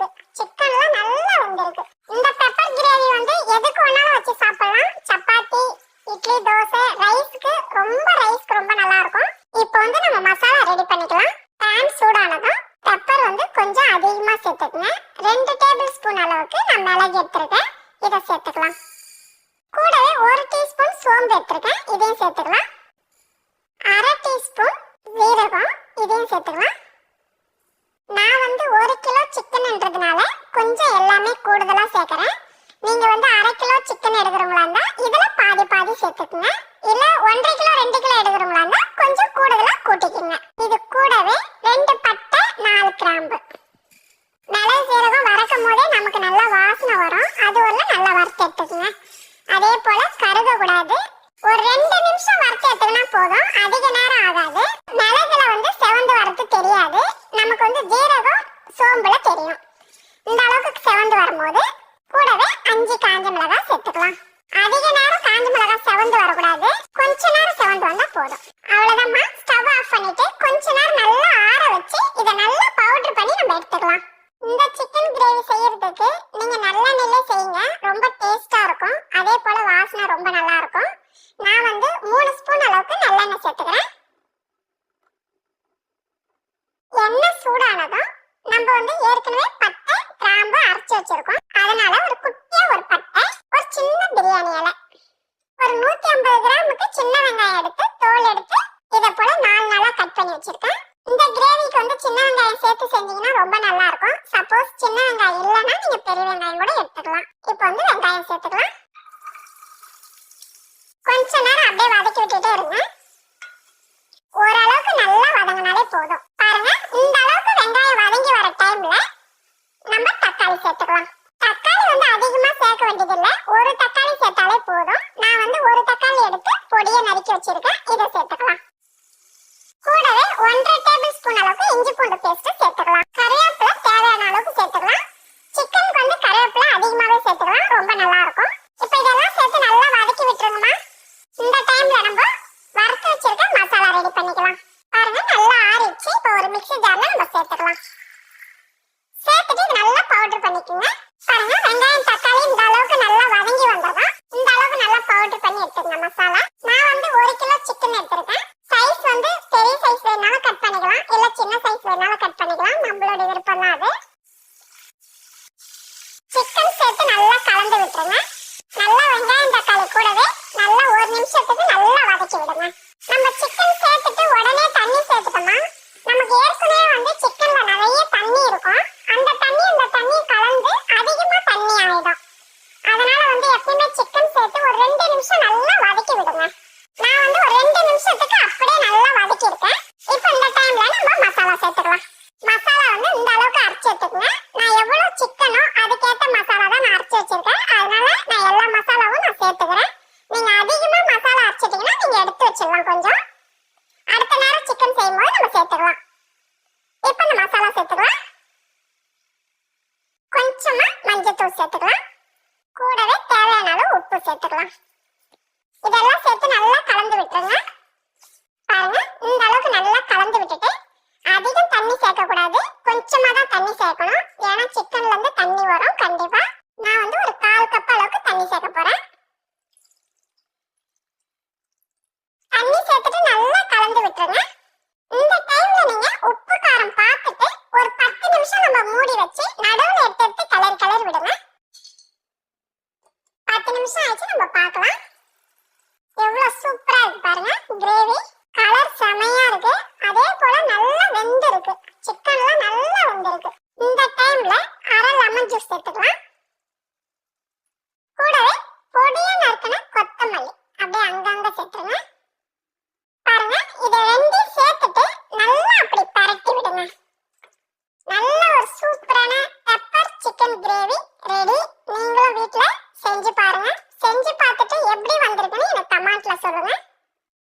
இருக்கு. சிக்கன்லாம் நல்லா வந்திருக்கு. இந்த பெப்பர் கிரேவி வந்து எதுக்கு வேணாலும் வச்சு சாப்பிடலாம்? சப்பாத்தி இட்லி தோசை ரைஸ்க்கு ரொம்ப ரைஸ்க்கு ரொம்ப நல்லா இருக்கும் இப்போ வந்து நம்ம மசாலா ரெடி பண்ணிக்கலாம். பேன் சூடானதும் பெப்பர் வந்து கொஞ்சம் அதிகமா சேர்த்துக்கங்க. ரெண்டு டேபிள் ஸ்பூன் அளவுக்கு நான் மிளகு எடுத்திருக்கேன். இதை சேர்த்துக்கலாம். கூடவே ஒரு டீஸ்பூன் சோம்பு எடுத்திருக்கேன். இதையும் சேர்த்துக்கலாம். அரை டீஸ்பூன் ஜீரகம் இதையும் சேர்த்துக்கலாம் நான் வந்து ஒரு கிலோ சிக்கன்ன்றதுனால கொஞ்சம் எல்லாமே கூடுதலா சேர்க்கறேன் நீங்க வந்து அரை கிலோ சிக்கன் எடுக்கிறவங்களா இருந்தா இதுல பாதி பாதி சேர்த்துக்குங்க இல்ல ஒன்றரை கிலோ ரெண்டு கிலோ எடுக்கிறவங்களா இருந்தா கொஞ்சம் கூடுதலா கூட்டிக்கோங்க இது கூடவே ரெண்டு பட்டை நாலு கிராம்பு மிளகு சீரகம் வறக்கும் போதே நமக்கு நல்ல வாசனை வரும் அது ஒரு நல்லா வறுத்து எடுத்துக்கோங்க அதே போல கருக கூடாது. ஒரு ரெண்டு நிமிஷம் வறுத்து எடுத்துக்கினா போதும். அதிக நேரம் ஆகாது. மிளகுல வந்து செவந்து வரது தெரியாது. நமக்கு வந்து ஜீரகம் சோம்புல தெரியும். இந்த அளவுக்கு செவந்து வரும்போது கூடவே அஞ்சு காஞ்ச மிளகாய் சேர்த்துக்கலாம். அதிக நேரம் காஞ்ச மிளகாய் செவந்து வரக்கூடாது. கொஞ்சம் இருக்கு. நீங்க நல்லெண்ணெயிலே செய்யுங்க. ரொம்ப டேஸ்டா இருக்கும். அதே போல வாசனை ரொம்ப நல்லா இருக்கும். நான் வந்து மூணு ஸ்பூன் அளவுக்கு நல்லெண்ணெய் சேர்த்துக்கிறேன். எண்ணெய் சூடானதும் நம்ம வந்து ஏற்கனவே பட்டை கிராம்பு அரைச்சி வச்சிருக்கோம் அதனால ஒரு குட்டியா ஒரு பட்டை ஒரு சின்ன பிரியாணி இலை ஒரு நூத்தி ஐம்பது கிராமுக்கு சின்ன வெங்காயம் எடுத்து தோல் எடுத்து இதை போல நாலு நாளா கட் பண்ணி வச்சிருக்கேன் இந்த கிரேவிக்கு வந்து சின்ன வெங்காயம் சேர்த்து செஞ்சீங்கன்னா ரொம்ப நல்லா இருக்கும் சப்போஸ் சின்ன வெங்காயம் இல்லைன்னா நீங்க பெரிய வெங்காயம் கூட எடுத்துக்கலாம். இப்போ வந்து வெங்காயம் சேர்த்துக்கலாம். கொஞ்ச நேரம் அப்படியே வதக்கி விட்டுட்டே இருங்க. ஓரளவுக்கு நல்லா வதங்கினாலே போதும். பாருங்க இந்த அளவுக்கு வெங்காயம் வதங்கி வர டைம்ல நம்ம தக்காளி சேர்த்துக்கலாம். தக்காளி வந்து அதிகமா சேர்க்க வேண்டியதில்லை. ஒரு தக்காளி சேர்த்தாலே போதும். நான் வந்து ஒரு தக்காளி எடுத்து பொடியை நறுக்கி வச்சிருக்கேன். இதை சேர்த்துக்கலாம் கூடவே ஒன்றரை டேபிள் ஸ்பூன் அளவுக்கு இஞ்சி பூண்டு பேஸ்ட் சேர்த்துக்கலாம். கறிவேப்பிலை தேவையான அளவுக்கு சேர்த்துக்கலாம். சிக்கனுக்கு வந்து கறிவேப்பிலை அதிகமாகவே சேர்த்துக்கலாம். ரொம்ப நல்லா இருக்கும் இப்போ இதெல்லாம் சேர்த்து நல்லா வதக்கி விட்டுருங்கம்மா. இந்த டைம்ல நம்ம வறுத்து வச்சிருக்க மசாலா ரெடி பண்ணிக்கலாம். பாருங்க நல்லா ஆறிடுச்சு. இப்போ ஒரு மிக்சி ஜார்ல நம்ம சேர்த்துக்கலாம். சேர்த்துட்டு இது நல்லா பவுடர் பண்ணிக்கோங்க. பாருங்க வெங்காயம் தக்காளி இந்த அளவுக்கு நல்லா வதங்கி வந்ததா இந்த அளவுக்கு நல்லா பவுடர் பண்ணி எடுத்துக்கங்க மசாலா நான் வந்து ஒரு கிலோ சிக்கன் எடுத்திருக்கேன் சைஸ் வந்து பெரிய சைஸ் வேணாலும் கட் பண்ணிக்கலாம் இல்ல சின்ன சைஸ் வேணாலும் கட் பண்ணிக்கலாம் நம்மளோட விருப்பம் தான் அது சிக்கன் சேர்த்து நல்லா கலந்து விட்டுருங்க நல்லா வெங்காயம் தக்காளி கூடவே நல்லா ஒரு நிமிஷத்துக்கு நல்லா வதக்கி விடுங்க நம்ம சிக்கன் சேர்த்துட்டு உடனே தண்ணி சேர்த்துட்டோமா நமக்கு ஏற்கனவே வந்து சிக்கன்ல நிறைய தண்ணி இருக்கும் அந்த தண்ணி அந்த தண்ணி கலந்து அதிகமா தண்ணி ஆயிடும் அதனால வந்து எப்பயுமே சிக்கன் சேர்த்து ஒரு ரெண்டு நிமிஷம் நல்லா வதக்கி விடுங்க. நான் வந்து ஒரு ரெண்டு நிமிஷத்துக்கு அப்படியே நல்லா வதக்கி இருக்கேன். இப்போ இந்த டைம்ல நம்ம மசாலா சேர்த்துக்கலாம். மசாலா வந்து இந்த அளவுக்கு அரைச்சு எடுத்துக்கங்க. நான் எவ்வளவு சிக்கனோ அதுக்கேற்ற மசாலா தான் நான் அரைச்சு வச்சிருக்கேன். அதனால நான் எல்லா மசாலாவும் நான் சேர்த்துக்கிறேன். நீங்க அதிகமா மசாலா அரைச்சிட்டீங்கன்னா நீங்க எடுத்து வச்சிடலாம் கொஞ்சம். அடுத்த நேரம் சிக்கன் செய்யும்போது நம்ம சேர்த்துக்கலாம். இப்போ இந்த மசாலா சேர்த்துக்கலாம். கொஞ்சமா மஞ்சள் தூள் சேர்த்துக்கலாம். கூடவே தேவையான அளவு உப்பு சேர்த்துக்கலாம் இதெல்லாம் சேர்த்து நல்லா கலந்து விட்டுருங்க பாருங்க இந்த அளவுக்கு நல்லா கலந்து விட்டுட்டு அதிகம் தண்ணி சேர்க்க கூடாது கொஞ்சமா தான் தண்ணி சேர்க்கணும் ஏன்னா சிக்கன்ல இருந்து தண்ணி வரும் கண்டிப்பா நான் வந்து ஒரு கால் கப் அளவுக்கு தண்ணி சேர்க்க போறேன் தண்ணி சேர்த்துட்டு நல்லா கலந்து விட்டுருங்க இந்த டைம்ல நீங்க உப்பு காரம் பார்த்துட்டு ஒரு பத்து நிமிஷம் நம்ம மூடி வச்சு நடுவுல எடுத்து எடுத்து கலர் கலர் விடுங்க பத்து நிமிஷம் ஆயிடுச்சு நம்ம பார்க்கலாம். எவ்வளவு சூப்பரா இருக்கு பாருங்க. கிரேவி கலர் செமையா இருக்கு. அதே போல நல்லா வெந்து இருக்கு சிக்கன்லாம் நல்லா வெந்திருக்கு. இந்த டைம்ல அரை லெமன் ஜூஸ் எடுத்துக்கலாம் கூடவே பொடியா நறுக்கின கொத்தமல்லி. அப்படியே அங்கங்க சேர்த்துருங்க. பாருங்க இதை ரெண்டையும் சேர்த்துட்டு நல்லா அப்படி பரட்டி விடுங்க. நல்ல ஒரு சூப்பரான பெப்பர் சிக்கன் கிரேவி ரெடி நீங்களும் வீட்டில் செஞ்சு பாருங்க. செஞ்சு பார்த்துட்டு எப்படி வந்திருக்குன்னு எனக்கு கமெண்ட்ல சொல்லுங்க.